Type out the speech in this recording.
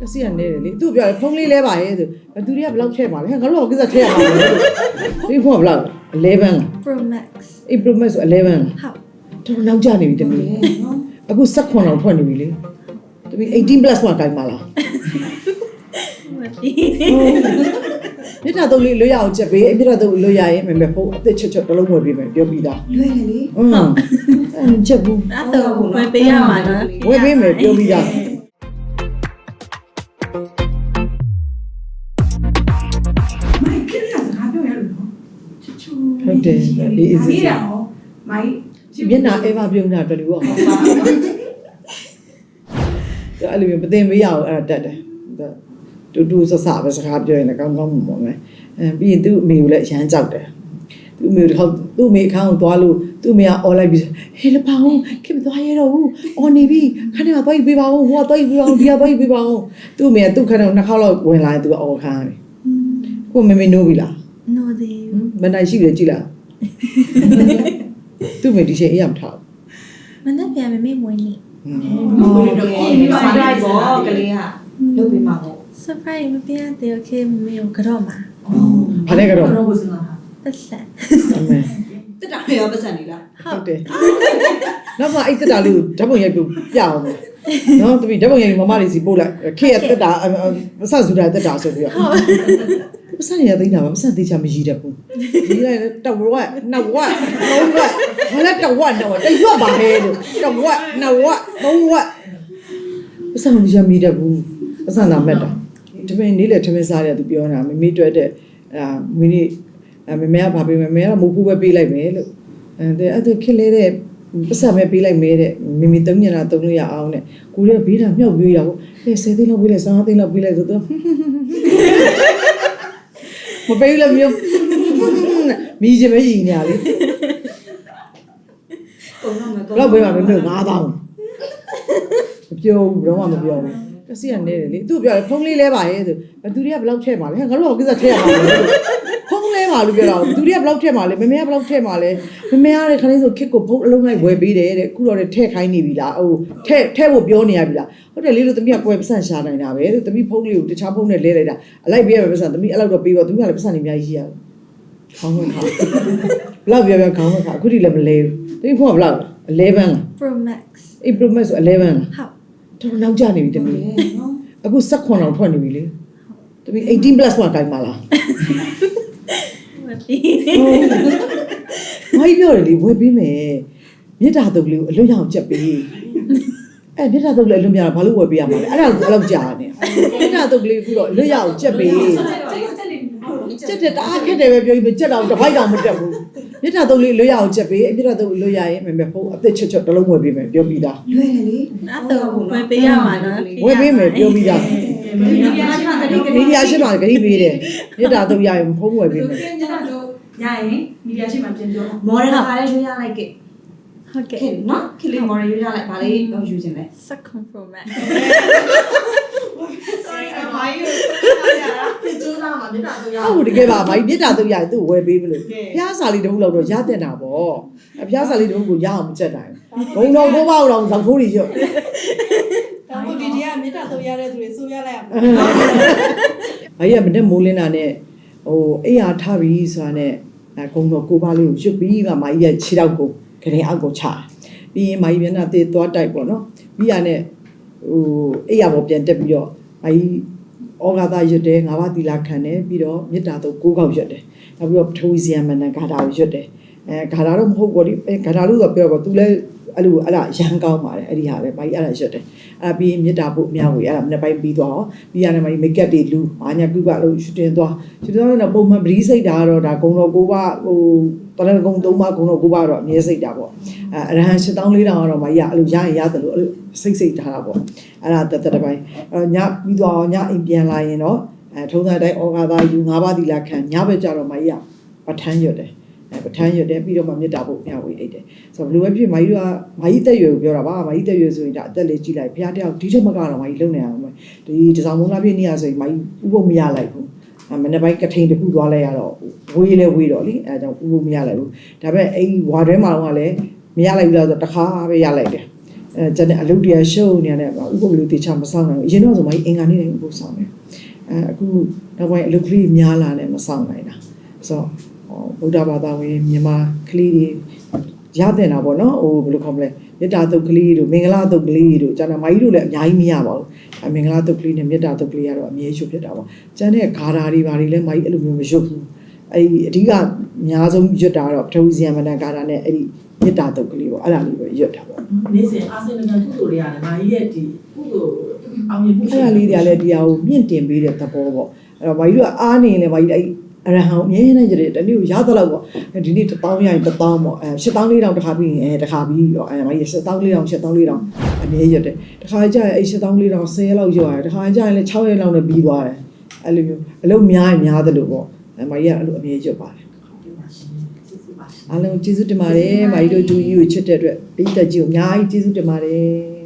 ကစီကနေတယ်လေသူပြောတယ်ဖုန်းလေးလဲပါရဲ့ဆိုဘသူတွေကဘယ်လောက်ထည့်ပါလဲဟဲ့ငါတို့ကကိစ္စထည့်ရမှာလေဒီဖုန်းကဘယ်လောက်11လား Pro Max အေး Pro Max ဆို11လားဟုတ်တော်နောက်ကျနေပြီတမီးအခု16လောက်ထွက်နေပြီလေတမီး18 plus မှာတိုင်ပါလားမသိမြစ်တာသုံးလေးလွတ်ရအောင်ချက်ပေးမြစ်တာသုံးလွတ်ရရင်မမေဖုန်းအသက်ချွတ်ချွတ်တစ်လုံးဝယ်ပေးမယ်ပြောပြီးသားလွယ်တယ်လေอืมအဲ့ချက်ဘူးအဲ့တော့ဝယ်ပေးရမှာနော်ဝယ်ပေးမယ်ပြောပြီးသား တ်တယ်အေးအေးဆေးဆေးရအောင်မိုက်မျက်နှာအဲဗာပြုံးတာတော်တော်ဟောပါအဲ့လိုမျိုးမသိမေးရအောင်အဲ့ဒါတက်တယ်တူတူဆဆပဲစကားပြောရင်လည်းကောင်းကောင်းမှပေါ့မယ်အဲပြီးရင်သူ့အမေကိုလည်းအရန်ကြောက်တယ်သူ့အမေကိုသူ့အမေအခန်းကိုသွားလို့သူ့အမေကអော်လိုက်ပြီးဟေးလပောင်းခင်မသွားရတော့ဘူးအော်နေပြီခဏကသွားပြီးပေးပါဦးဟိုကသွားပြီးပေးပါဦးဒီကသွားပြီးပေးပါဦးသူ့အမေကသူ့ခန်းကိုနှစ်ခေါက်လောက်ဝင်လာရင်သူကအော်ခန်းတယ်ကိုမေမေနိုးပြီလားနိုဒီမနိုင်ရှိတယ်ကြည်လား သူ့မေဒီချိန်အေးရမထားမနေ့ပြန်မမေ့မွေးနေဘူးဟိုတော့ဆိုင်လိုက်ပေါ့ကလေးကလုပ်ပေးမှာပေါ့ surprise မပြတ်တယ် okay မမေကိုကြော့မှာဘာလဲကတော့တော့ဘုစင်လာပတ်ဆက်အမေတက်တာရောပတ်စံနေလားဟုတ်တယ်နောက်မှအဲ့တက်တာလေးကိုဓာတ်ပုံရိုက်ပြပြအောင်မယ်နော်တပီဓာတ်ပုံရိုက်မမလေးစီပို့လိုက်ခေရတက်တာမဆဆူတာတက်တာဆိုပြီးတော့ မဆရသိနေတာမဆသိချာမရည်တတ်ဘူးဒီလိုက်တဝက်နှစ်ဝက်သုံးဝက်ဘာလဲတဝက်တော့တရွက်ပါဟဲလို့တဝက်နှစ်ဝက်သုံးဝက်မဆမရမီတတ်ဘူးမဆနာမက်တာတပင်းနေ့လေထမင်းစားတယ်သူပြောတာမမေတွေ့တဲ့အာမင်းนี่မမေကဘာပေးမလဲမမေကမဟုတ်ဘူးပဲပေးလိုက်မယ်လို့အဲအဲ့ဒါခက်လဲတဲ့ပတ်စံပဲပေးလိုက်မဲတဲ့မိမိသုံးညနာသုံးလို့ရအောင်တဲ့ကိုရဲဘေးတာမြှောက်ပြေးရအောင်အဲ10သိန်းလောက်ပေးလိုက်15သိန်းလောက်ပေးလိုက်ဆိုတော့ မပေးလို့မျိုးမိချင်ပဲရည်နေရလေပုံတော့မဘယ်တော့ပေးမှာမမေ9000မပြောဘူးတော့မပြောဘူးကစီကနေတယ်လေသူပြောတယ်ဖုန်းလေးလဲပါရဲ့ဆိုဘသူတွေကဘယ်လောက်ထည့်ပါလဲဟဲ့ငါတို့ကကိစ္စထည့်ရမှာလေ ဖုန်းလဲပါလို့ပြောတာဘသူတွေကဘယ်လောက်ထည့်ပါလဲမမေကဘယ်လောက်ထည့်ပါလဲမမေကလည်းခလေးဆိုခစ်ကိုဖုန်းအလုံးလိုက်ဝယ်ပေးတယ်တဲ့အခုတော့ထည့်ခိုင်းနေပြီလားဟိုထည့်ထည့်ဖို့ပြောနေရပြီလားဟုတ်တယ်လေလို့သမီးကကွယ်ပတ်စံရှာနိုင်တာပဲလို့သမီးဖုန်းလေးကိုတခြားဖုန်းနဲ့လဲလိုက်တာအလိုက်ပေးရမယ်ပတ်စံသမီးအဲ့လောက်တော့ပေးပါသမီးကလည်းပတ်စံနေအများကြီးရှိရတယ်ခေါင်းဝင်ခါဘလောက်ပြောပြောခေါင်းဝင်ခါအခုထိလည်းမလဲဘူးသမီးဖုန်းကဘလောက်လဲ11လား Pro Max အေး Pro Max ဆို11လားဟုတ်တော်တော်နောက်ကျနေပြီတမီးနော်အခု16လောက်ထွက်နေပြီလေတမီး18 plus မှာတိုင်ပါလား မသိမိုင်းပြောတယ်လေဝယ်ပေးမယ်မေတ္တာတုပ်လေးကိုအလွတ်ရအောင်ချက်ပေးအဲမေတ္တာတုပ်လေးအလွတ်ပြတာဘာလို့ဝယ်ပေးရမှာလဲအဲ့ဒါကိုအဲ့လောက်ကြာနေမေတ္တာတုပ်လေးကိုတော့အလွတ်ရအောင်ချက်ပေးချက်တယ်တအားခက်တယ်ပဲပြောပြီးချက်တော့တစ်ပိုက်တော့မတက်ဘူးမေတ္တာတုပ်လေးအလွတ်ရအောင်ချက်ပေးမေတ္တာတုပ်အလွတ်ရရင်မမေဖုန်းအသက်ချွတ်ချွတ်တစ်လုံးဝယ်ပေးမယ်ပြောပြီးသားလွယ်တယ်လေအဲ့တော့ဝယ်ပေးရမှာနော်ဝယ်ပေးမယ်ပြောပြီးသား မီဒီယာရှိမှတတိကမီဒီယာရှိမှဂရိပေးတယ်မေတ္တာတုပ်ရရင်ဖုန်းဝယ်ပေးမယ်ကျန်တော့ရရင်မီဒီယာရှိမှပြန်ပြောမော်ဒယ်ကလည်းရွေးရလိုက်ကဲဟုတ်ကဲ့ခင်နော်ခင်လေးမော်ဒယ်ရွေးရလိုက်ဗာလေးယူခြင်းလဲ second Pro Max sorry အမိုင်းရတာပြကျိုးလာမှာမြေတာတော့ရဟုတ်တကယ်ပါဘာကြီးမေတ္တာတုပ်ရရင်သူ့ဝယ်ပေးမလို့ဖျားစာလေးတစ်ခုလောက်တော့ရတဲ့တာပေါ့အဖျားစာလေးတစ်ခုကိုရအောင်မချက်တိုင်းဘုံတော်ကိုပေါ့တော့ဇောက်ထိုးတွေရွတ်ဒါမှမဟုတ်ဒီတ ရားမေတ္တာသုံးရတဲ့သူတွေစိုးရလိုက်အောင်ဘာကြီးကမနဲ့မိုးလင်းတာနဲ့ဟိုအိယာထားပြီးဆိုတာနဲ့အဲဂုံတော်ကိုပါလေးကိုရွတ်ပြီးကမာကြီးကခြေတော့ကိုခရင်အောက်ကိုချပြီးရင်မာကြီးမျက်နှာသေးသွားတိုက်ပေါ့နော်ပြီးရနဲ့ဟိုအိယာပေါ်ပြန်တက်ပြီးတော့မာကြီးဩဃာသရွတ်တယ်ငါးပါးသီလခံတယ်ပြီးတော့မေတ္တာတော့ကိုးကောက်ရွတ်တယ်နောက်ပြီးတော့ပထဝီဇယမဏဂါထာကိုရွတ်တယ်အဲဂါထာတော့မဟုတ်ဘူးဒီဂါထာလို့ဆိုပြောတော့ तू လဲ အဲ့လိုအဲ့ဒါရန်ကောင်းပါတယ်အဲ့ဒီဟာပဲမာကြီးအဲ့ဒါရွတ်တယ်အဲ့ပြီးမေတ္တာဖို့အများကြီးအဲ့ဒါမနေ့ပိုင်းပြီးသွားအောင်ပြီးရတယ်မာကြီးမိတ်ကပ်တွေလူမာညာကုကလို့ရှူတင်သွားရှူတင်သွားတော့ပုံမှန်ပရိစိတ်တာကတော့ဒါဂုံတော်ကိုပါဟိုတရကုံသုံးပါဂုံတော်ကိုပါတော့အမြဲစိတ်တာပေါ့အဲအရဟံ7400ကတော့မာကြီးကအဲ့လိုရရင်ရတယ်လို့အဲ့လိုစိတ်စိတ်ထားတာပေါ့အဲ့ဒါတက်တက်ပိုင်းအဲ့ညပြီးသွားညအိမ်ပြန်လာရင်တော့အဲထုံးစံတိုင်းဩဃာသာယူ၅ပါးသီလခံညဘက်ကျတော့မာကြီးကပဋ္ဌာန်းရွတ်တယ်အဲ ပဋ္ဌာန်းရွတ်တယ်ပြီးတော့မှမေတ္တာဖို့မျှဝေလိုက်တယ်ဆိုတော့ဘယ်လိုပဲဖြစ်မာကြီးကမာကြီးတက်ရွယ်ကိုပြောတာပါမာကြီးတက်ရွယ်ဆိုရင်ဒါအသက်လေးကြီးလိုက်ဘုရားတယောက်ဒီချက်မကတော့မာကြီးလုံနေအောင်မယ်ဒီတစောင်းမုန်းလာပြည့်နေရဆိုရင်မာကြီးဥပုပ်မရလိုက်ဘူးအမနေ့ပိုင်းကထိန်တစ်ခုသွားလိုက်ရတော့ဝေးလဲဝေးတော့လေအဲဒါကြောင့်ဥပုပ်မရလိုက်ဘူးဒါပေမဲ့အဲ့ဝါတွဲမှာတော့လည်းမရလိုက်ဘူးလားဆိုတော့တစ်ခါပဲရလိုက်တယ်အဲအဲကျန်တဲ့အလုပ်တရားရှုပ်နေရတယ်ဥပုပ်လေးတေချာမဆောင်နိုင်ဘူးအရင်တော့ဆိုမကြီးအင်္ဂါနေ့တိုင်းဥပုပ်ဆောင်တယ်အဲအခုနောက်ပိုင်းအလုပ်ကလေးများလာတယ်မဆောင်နိုင်တာဆိုတော့ ဗုဒ္ဓဘာသာဝင်မြန်မာကလေးတွေရတဲ့တာပေါ့နော်ဟိုဘယ်လိုခေါ်မလဲမေတ္တာတုတ်ကလေးတို့မင်္ဂလာတုတ်ကလေးတို့ကျန်တဲ့မကြီးတို့လည်းအများကြီးမရပါဘူးအမင်္ဂလာတုတ်ကလေးနဲ့မေတ္တာတုတ်ကလေးကတော့အမြဲရှုပ်ဖြစ်တာပေါ့ကျန်တဲ့ဂါထာတွေဘာတွေလည်းမကြီးအဲ့လိုမျိုးမရွတ်ဘူးအဲ့ဒီအဓိကအများဆုံးရွတ်တာတော့ပထဝီဇယမဏဂါထာနဲ့အဲ့ဒီမေတ္တာတုတ်ကလေးပေါ့အဲ့ဒါလေးပဲရွတ်တာပေါ့နေ့စဉ်အာဆင်နယ်ကုသိုလ်တွေကလည်းမာကြီးရဲ့ဒီကုသိုလ်အောင်မြင်မှုအဲ့ဒါလေးတွေကလည်းဒီဟာကိုမြင့်တင်ပေးတဲ့သဘောပေါ့အဲ့တော့ဘာကြီးတို့ကအားနေရင်လည်းဘာကြီးအဲ့ အရဟံအမြဲတမ်းကြတဲ့တနေ့ကိုရသလောက်ပေါ့ဒီနေ့1000ရရင်1000ပေါ့အဲ8400တခါပြီးရင်အဲတခါပြီးရောအဲဘာကြီး7400 7400အမြဲရက်တယ်တခါကျရင်အဲ7400 10ရက်လောက်ရက်ရတယ်တခါကျရင်လည်း6ရက်လောက်နဲ့ပြီးသွားတယ်အဲ့လိုမျိုးအလုပ်များရင်များတယ်လို့ပေါ့အဲဘာကြီးကအဲ့လိုအမြဲရက်ပါတယ်အားလုံးကျေးဇူးတင်ပါတယ်ဘာကြီးတို့ဒူကြီးကိုချစ်တဲ့အတွက်ပိတ်သက်ကြီးကိုအများကြီးကျေးဇူးတင်ပါတယ်